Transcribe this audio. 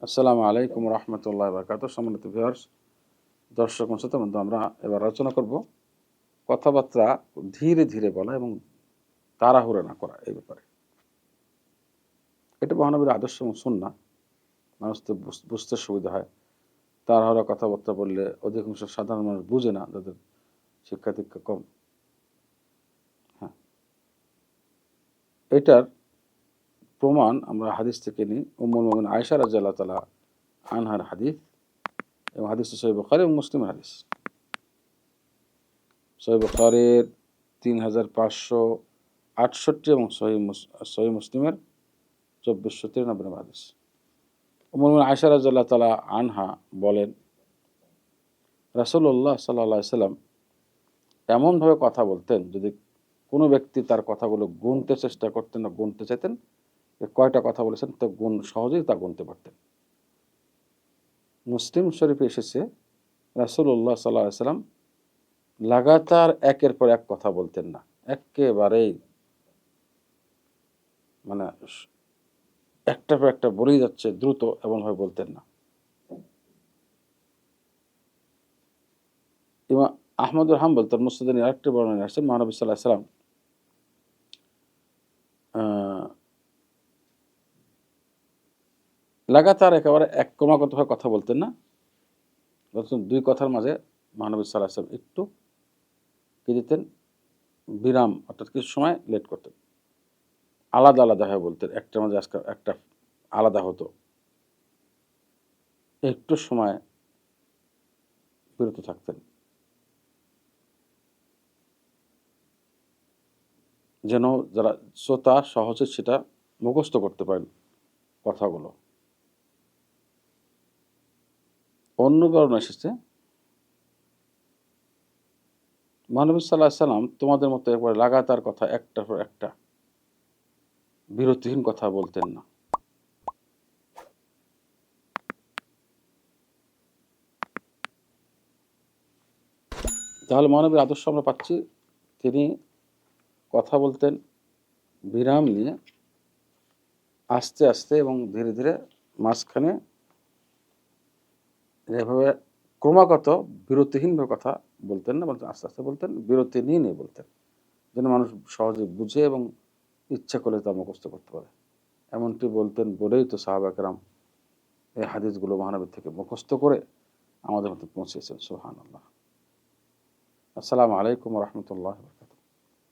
আসসালামু আলাইকুম রহমতুল্লাহ বরকাত সম্মানিত ভিউয়ার্স দর্শক শ্রোতা বন্ধু, আমরা এবার আলোচনা করব কথাবার্তা ধীরে ধীরে বলা এবং তাড়াহুড়ো না করা এই ব্যাপারে। এটা মহানবীর আদর্শ এবং সুন্না মানুষ তো বুঝ- বুঝতে সুবিধা হয়। তাড়াহুড়া কথাবার্তা বললে অধিকাংশ সাধারণ মানুষ বুঝে না যাদের শিক্ষা দীক্ষা কম। হ্যাঁ। এটার প্রমাণ আমরা হাদিস থেকে নিই। উম্মুল মোমিন আয়সা রাজ্লাহ তালা আনহার হাদিস এবং হাদিস সহি বখারি এবং মুসলিমের হাদিস। সহি বখারের তিন হাজার পাঁচশো আটষট্টি এবং সহি মুস- সহি মুসলিমের চব্বিশশো তিরানব্বই নম্বর হাদিস। মোমিন আয়সা রাজ্লাহ তালা আনহা বলেন রাসুল্লাহ সাল্লাহ সাল্লাম এমনভাবে কথা বলতেন যদি কোনো ব্যক্তি তার কথাগুলো গুনতে চেষ্টা করতেন না গুনতে চাইতেন কয়টা কথা বলেছেন, তো গুণ সহজেই তা গুনতে পারতেন। মুসলিম শরীফে এসেছে রাসুল্লাহ সাল্লাহ সাল্লাম লাগাতার একের পর এক কথা বলতেন না। একেবারেই মানে একটার পর একটা বলেই যাচ্ছে, দ্রুত এমনভাবে বলতেন না। ইমা আহমদুল হাম্বল তার মুস্তাদিনী আরেকটি বর্ণনা আসছেন, মহানবী সাল্লাহ সাল্লাম লাগাতার একেবারে এক ক্রমাগতভাবে কথা বলতেন না। দুই কথার মাঝে মহানবী সাল্লাহ সাল্লাম একটু কি দিতেন? বিরাম, অর্থাৎ কিছু সময় লেট করতেন। আলাদা আলাদা হয়ে বলতেন। একটার মাঝে আজকাল একটা আলাদা হতো। একটু সময় বিরত থাকতেন। যেন যারা শ্রোতা সহজে সেটা মুখস্থ করতে পারেন কথাগুলো। অন্য কারণ এসেছে। মহানবী সাল্লাহ সাল্লাম তোমাদের মতো একবার লাগাতার কথা একটার পর একটা বিরতিহীন কথা বলতেন না। তাহলে মহানবীর আদর্শ আমরা পাচ্ছি, তিনি কথা বলতেন, বিরাম নিয়ে, আস্তে আস্তে এবং ধীরে ধীরে মাঝখানে এভাবে ক্রমাগত বিরতিহীনভাবে কথা বলতেন না বলতেন আস্তে আস্তে বলতেন, বিরতি নিয়ে নিয়ে বলতেন, যেন মানুষ সহজে বুঝে এবং ইচ্ছা করলে তা মুখস্থ করতে পারে। এমনটি বলতেন বলেই তো সাহাবাকরাম এই হাদিসগুলো মহানবীর থেকে মুখস্থ করে আমাদের মধ্যে পৌঁছেছেন সুহান আল্লাহ আসসালামু আলাইকুম রহমতুল্লাহ